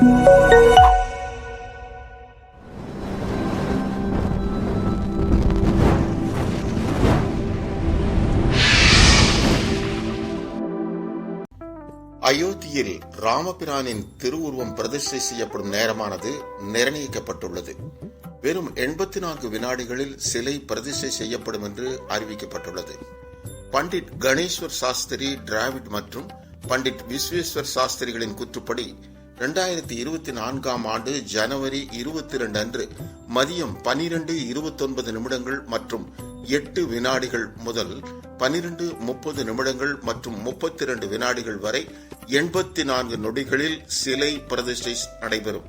அயோத்தியில் ராமபிரானின் திருவுருவம் பிரதிஷ்டை செய்யப்படும் நேரமானது நிர்ணயிக்கப்பட்டுள்ளது. வெறும் எண்பத்தி நான்கு வினாடிகளில் சிலை பிரதிஷ்டை செய்யப்படும் என்று அறிவிக்கப்பட்டுள்ளது. பண்டிட் கணேஸ்வர் சாஸ்திரி டிராவிட் மற்றும் பண்டிட் விஸ்வேஸ்வர் சாஸ்திரிகளின் கூற்றுப்படி இரண்டாயிரத்தி இருபத்தி நான்காம் ஆண்டு ஜனவரி இருபத்தி ரெண்டு அன்று மதியம் பனிரெண்டு இருபத்தொன்பது நிமிடங்கள் மற்றும் எட்டு வினாடிகள் முதல் பனிரெண்டு முப்பது நிமிடங்கள் மற்றும் முப்பத்தி இரண்டு வினாடிகள் வரை எண்பத்தி நான்கு நொடிகளில் சிலை பிரதிஷ்டை நடைபெறும்.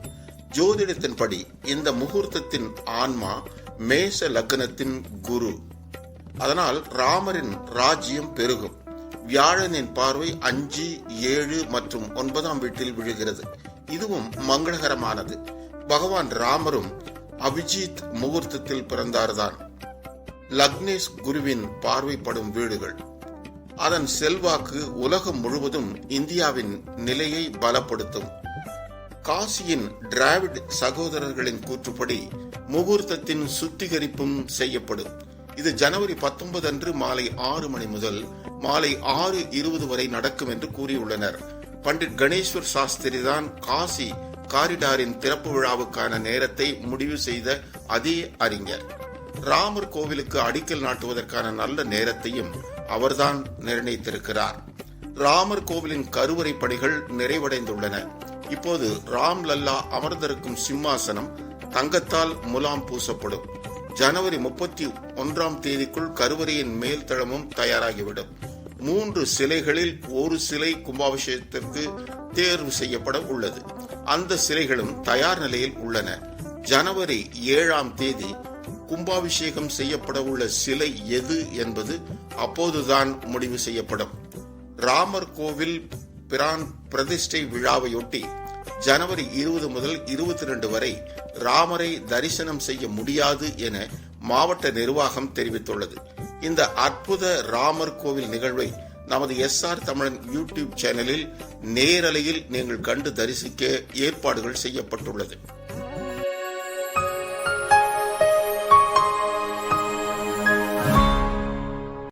ஜோதிடத்தின்படி இந்த முகூர்த்தத்தின் ஆன்மா மேஷ லக்னத்தின் குரு. அதனால் ராமரின் ராஜ்யம் பெருகும். வியாழனின் பார்வை அஞ்சு ஏழு மற்றும் ஒன்பதாம் வீட்டில் விழுகிறது. இதுவும் மங்களகரமானது. பகவான் ராமரும் அபிஜித் முகூர்த்தத்தில் பிறந்தார்தான். லக்னேஷ் குருவின் பார்வைப்படும் வீடுகள். அதன் செல்வாக்கு உலகம் முழுவதும் இந்தியாவின் நிலையை பலப்படுத்தும். காசியின் டிராவிட் சகோதரர்களின் கூற்றுப்படி முகூர்த்தத்தின் சுத்திகரிப்பும் செய்யப்படும். இது ஜனவரி பத்தொன்பது அன்று மாலை ஆறு மணி முதல் மாலை ஆறு இருபது வரை நடக்கும் என்று கூறியுள்ளனர். பண்டிட் கணேஸ்வர் சாஸ்திரி தான் காசி காரிடாரின் திறப்பு விழாவுக்கான நேரத்தை முடிவு செய்த அதே அறிஞர். ராமர் கோவிலுக்கு அடிக்கல் நாட்டுவதற்கான நல்ல நேரத்தையும் அவர்தான் நிர்ணயித்திருக்கிறார். ராமர் கோவிலின் கருவறை பணிகள் நிறைவடைந்துள்ளன. இப்போது ராம் லல்லா அமர்ந்திருக்கும் சிம்மாசனம் தங்கத்தால் முலாம் பூசப்படும். ஜனவரி முப்பத்தி ஒன்றாம் தேதிக்குள் கருவறையின் மேல் தளமும் தயாராகிவிடும். மூன்று சிலைகளில் ஒரு சிலை கும்பாபிஷேகத்திற்கு தேர்வு செய்யப்பட உள்ளது. அந்த சிலைகளும் தயார் நிலையில் உள்ளன. ஜனவரி ஏழாம் தேதி கும்பாபிஷேகம் செய்யப்பட உள்ள சிலை எது என்பது அப்போதுதான் முடிவு செய்யப்படும். ராமர் கோவில் பிரான் பிரதிஷ்டை விழாவையொட்டி ஜனவரி இருபது முதல் இருபத்தி ரெண்டு வரை ராமரை தரிசனம் செய்ய முடியாது என மாவட்ட நிர்வாகம் தெரிவித்துள்ளது. இந்த அற்புத ராமர் கோவில் நிகழ்வை நமது எஸ் ஆர் தமிழன் யூடியூப் சேனலில் நேரலையில் நீங்கள் கண்டு தரிசிக்க ஏற்பாடுகள் செய்யப்பட்டுள்ளது.